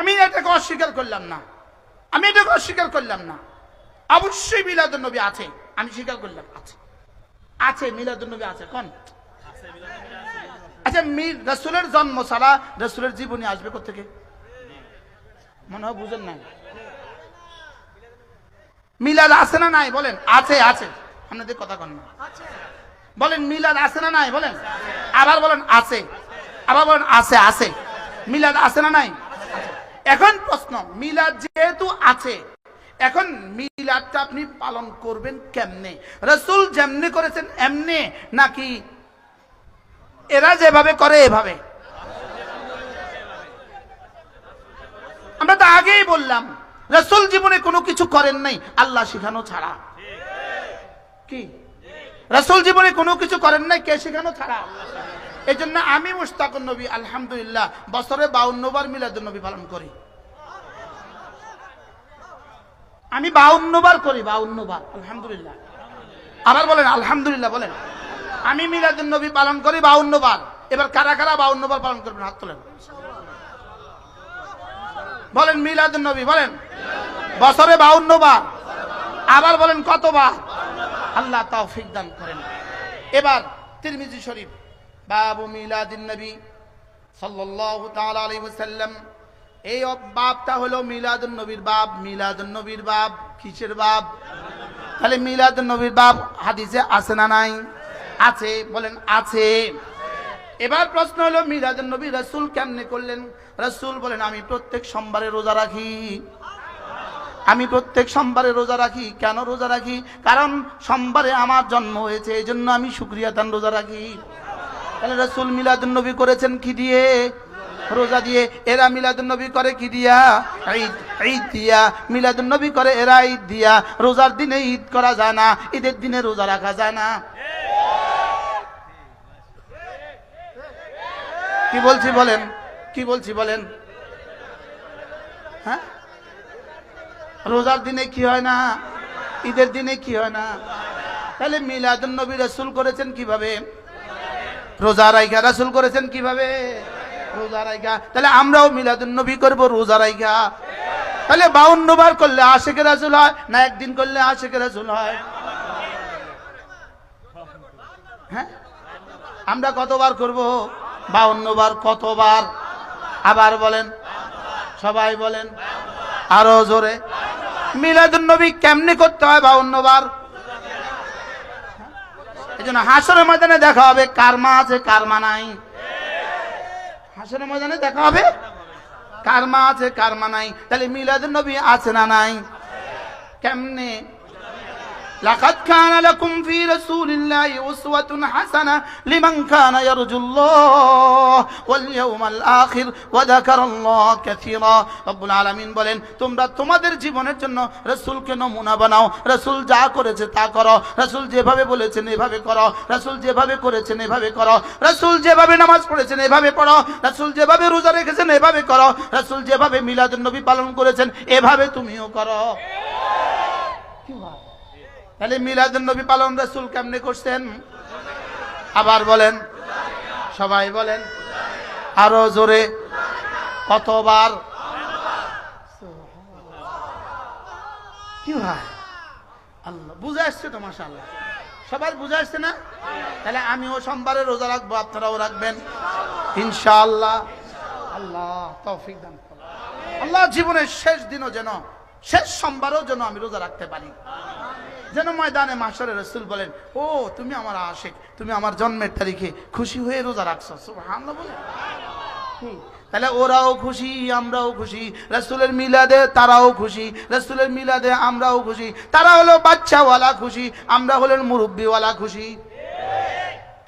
আমি এটাকে অস্বীকার করলাম না। আমি এটাকে অস্বীকার করলাম না। অবশ্যই মিলাদুল নবী আছে, আমি স্বীকার করলাম, আছে। আছে মিলাদুল নবী আছে কোন আচ্ছা রসুলের জন্ম ছাড়া রসুলের জীবনী আসবে কোথেকে মনে হয় বুঝেন নাই। মিলাদ আছে না নাই, বলেন। আছে আছে। আপনাদের কথা কন না। বলেন, মিলাদ আছে না নাই, বলেন। আবার বলেন, আছে। আবার বলেন, আছে আছে। মিলাদ আছে না নাই? এখন প্রশ্ন, মিলাদ যেহেতু আছে, এখন মিলাদটা আপনি পালন করবেন কেমনে? রসুল যেমনি করেছেন এমনি, নাকি এরা যেভাবে করে এভাবে? আমরা তো আগেই বললাম, রসুল জীবনে কোনো কিছু করেন নাই, আল্লাহ শিখানো ছাড়া। কি? রসুল জীবনে কোনো কিছু করেন নাই, কে শেখানো ছাড়া? এই জন্য আমি মুস্তাকুর নবী, আলহামদুলিল্লাহ, বছরে বাউন্ন বার মিলাদুল নবী পালন করি। আমি বাউন্ন বার করি, বাউন্ন বার, আলহামদুলিল্লাহ। আবার বলেন, আলহামদুলিল্লাহ বলেন। আমি মিলাদুল নবী পালন করি বাউন্ন বার। এবার কারা কারা বাউন্ন বার পালন করবেন? হাত তোলেন। বলেন মিলাদুল নবী, বলেন। বছরে বাউন্ন বার। আবার বলেন, কতবার? আল্লাহ তৌফিক দান করেন। এবার তিরমিজি শরীফ। বাবু মিলাদিন নবী সাল্লাল্লাহু তাআলা আলাইহি ওয়াসাল্লাম। এই বাবটা হলো মিলাদুন নবীর বাব মিলাদুন নবীর বাপ কিসের বাপ? তাহলে মিলাদুন নবীর বাব হাদিসে আছে না নাই? আছে, বলেন আছে। এবার প্রশ্ন হলো, মিলাদুন নবী রাসূল কেমনে করলেন? রাসূল বলেন, আমি প্রত্যেক সোমবারে রোজা রাখি। আমি প্রত্যেক সোমবারে রোজা রাখি। কেন রোজা রাখি? কারণ সোমবারে আমার জন্ম হয়েছে এই জন্য আমি শুক্রিয়া তান রোজা রাখি। তাহলে রসুল মিলাদুল নবী করেছেন কি দিয়ে? রোজা দিয়ে। এরা মিলাদুল নবী করে কি দিয়া? ঈদ ঈদ দিয়া। মিলাদুল নবী করে এরা ঈদ দিয়া। রোজার দিনে ঈদ করা যায় না, ঈদের দিনে রোজা রাখা যায় না। কি বলছি বলেন? কি বলছি বলেন? হ্যাঁ? রোজার দিনে কি হয় না? ঈদের দিনে কি হয় না? তাহলে মিলাদুল নবী রসুল করেছেন কীভাবে? রোজা রাইখা, রাসুল করেছেন কীভাবে? রোজা রাইখা। তাহলে আমরাও মিলাদুল নবী করব রোজা রাইখা। তাহলে বাউন্ন বার করলে আশেকে রাসুল হয়, না একদিন করলে আশেকে রাসুল হয়? হ্যাঁ? আমরা কতবার করব? বাউন্ন বার, কতবার? আবার বলেন। সবাই বলেন। আরও জোরে। মিলাদুল নবী কেমনে করতে হয় বাউন্ন বার? এই জন্য হাসরের ময়দানে দেখা হবে কার মা আছে কার মা নাই। হাসরের ময়দানে দেখা হবে? কার মা আছে কার মা নাই। তাহলে মিলাদ নবী আছে না নাই? কেমনে? لقد كان لكم في رسول الله أسوة حسنة لمن كان يرجو الله واليوم الآخر وذكر الله كثيرا رب العالمين বলেন তোমরা তোমাদের জীবনের জন্য রসুলকে নমুনা বানাও রসুল যা করেছে তা করো রসুল যেভাবে বলেছেন এভাবে করো রসুল যেভাবে করেছেন এভাবে করো রসুল যেভাবে নামাজ পড়েছেন এভাবে পড়ো রসুল যেভাবে রোজা রেখেছেন এভাবে করো রসুল যেভাবে মিলাদুন নবী পালন করেছেন এভাবে তুমিও করো কি হয় তাহলে মিলাদুন নবী পালন রসুল কেমনে করছেন? আবার বলেন। সবাই বলেন। আরও জোরে। কতবার? কি হয়? আল্লাহ, বুঝে আসছে তো সবাই বুঝে আসছে না? তাহলে আমিও সোমবারে রোজা রাখব, আপনারাও রাখবেন। ইনশাআল্লাহ। আল্লাহ তৌফিক দান আল্লাহ জীবনের শেষ দিনও যেন, শেষ সোমবারও যেন আমি রোজা রাখতে পারি। যেন ময়দানে মাসরে রসুল বলেন, ও, তুমি আমার আশেক, তুমি আমার জন্মের তারিখে খুশি হয়ে রোজা রাখছো সুবহানাল্লাহ বলে? তাহলে ওরাও খুশি, আমরাও খুশি, রসুলের মিলাদে তারাও খুশি, রসুলের মিলাদে আমরাও খুশি, তারা হলো বাচ্চাওয়ালা খুশি, আমরা হলেন মুরব্বিওয়ালা খুশি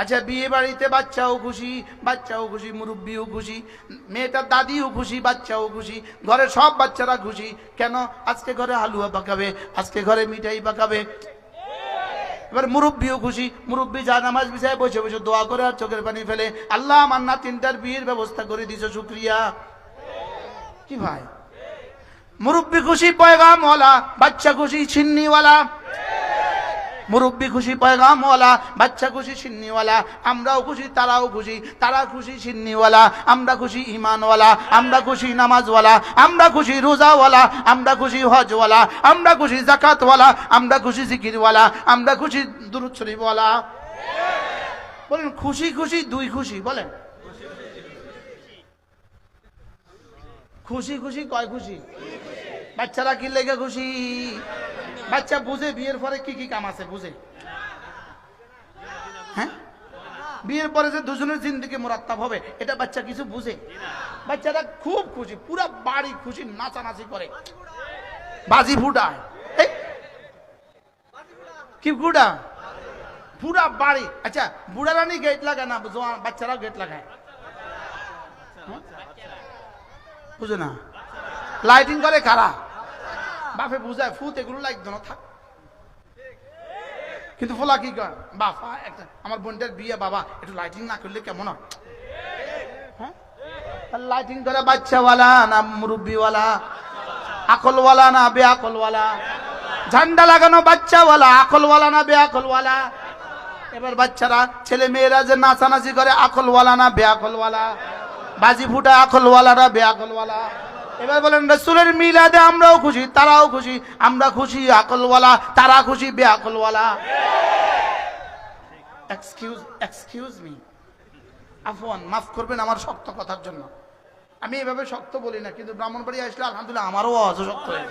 আচ্ছা বিয়ে বাড়িতে বাচ্চাও খুশি বাচ্চাও খুশি, মুরব্বিও খুশি মেয়েটার দাদিও খুশি, বাচ্চাও খুশি, ঘরে সব বাচ্চারা খুশি। কেন? আজকে ঘরে হালুয়া পাকাবে, আজকে ঘরে মিঠাই পাকাবে। এবার মুরব্বিও খুশি, মুরব্বি যা নামাজ বিষয়ে বসে বসে দোয়া করে আর চোখের পানি ফেলে। আল্লাহ আমার না তিনটার বিয়ের ব্যবস্থা করে দিছো, শুক্রিয়া। কি ভাই? মুরব্বি খুশি, পয়গামওয়ালা, বাচ্চা খুশি, ছিন্নিওয়ালা। মুরব্বী খুশি পয়গামওয়ালা, বাচ্চা খুশি সিন্নিওয়ালা, আমরাও খুশি, তারাও খুশি, তারা খুশি সিন্নিওয়ালা, আমরা খুশি ইমানওয়ালা আমরা খুশি নামাজওয়ালা, আমরা খুশি রোজাওয়ালা, আমরা খুশি হজওয়ালা, আমরা খুশি জাকাতওয়ালা আমরা খুশি জিকিরওয়ালা, আমরা খুশি দুরুদ বলেন, খুশি খুশি, দুই খুশি, বলেন। খুশি খুশি, কয় খুশি? বাচ্চারা কি লেগে খুশি? বাচ্চা বুঝে, বিয়ের পরে কি কি কাম আছে, বুঝে? হ্যাঁ? বিয়ের পরে যে দুজনের জিন্দিগি মোরাত্তাব হবে, এটা বাচ্চা কিছু বুঝে? বাচ্চারা খুব খুশি, পুরা বাড়ি খুশি, নাচানাচি করে। বাজি ফুটায়। কি ফুটা? পুরা বাড়ি। আচ্ছা বুড়া রানী গেট লাগায় না জোয়ান বাচ্চারাও গেট লাগায়? হ্যাঁ? বুঝে না? লাইটিং করে কারা? বাপে বুঝায়, ফুত, এগুলো লাগতো না থাক। কিন্তু ফোলা কি কর বাবা একটা, আমার বোনটার বিয়ে, বাবা, একটু লাইটিং না করলে কেমন হয়? হ্যাঁ? লাইটিং করে বাচ্চাওয়ালা না মুরব্বিওয়ালা, আকলওয়ালা না বেআকলওয়ালা, ঝান্ডা লাগানো বাচ্চাওয়ালা, আকলওয়ালা না বেআকলওয়ালা। এবার বাচ্চারা ছেলে মেয়েরা যে নাচানাচি করে, আকলওয়ালা না বেআকলওয়ালা, বাজি ফুটা আকলওয়ালা না বেআকলওয়ালা। এবার বলেন, রসুলের মিলাদে আমরাও খুশি, তারাও খুশি, আমরা খুশি আকলওয়ালা, তারা খুশি বেআকলওয়ালা। এক্সকিউজ এক্সকিউজ মি আফওয়ান, মাফ করবেন আমার শক্ত কথার জন্য। আমি এভাবে শক্ত বলি না, কিন্তু ব্রাহ্মণবাড়ি আসলে আলহামদুলিল্লাহ আমারও অজ শক্ত হয়ে যায়।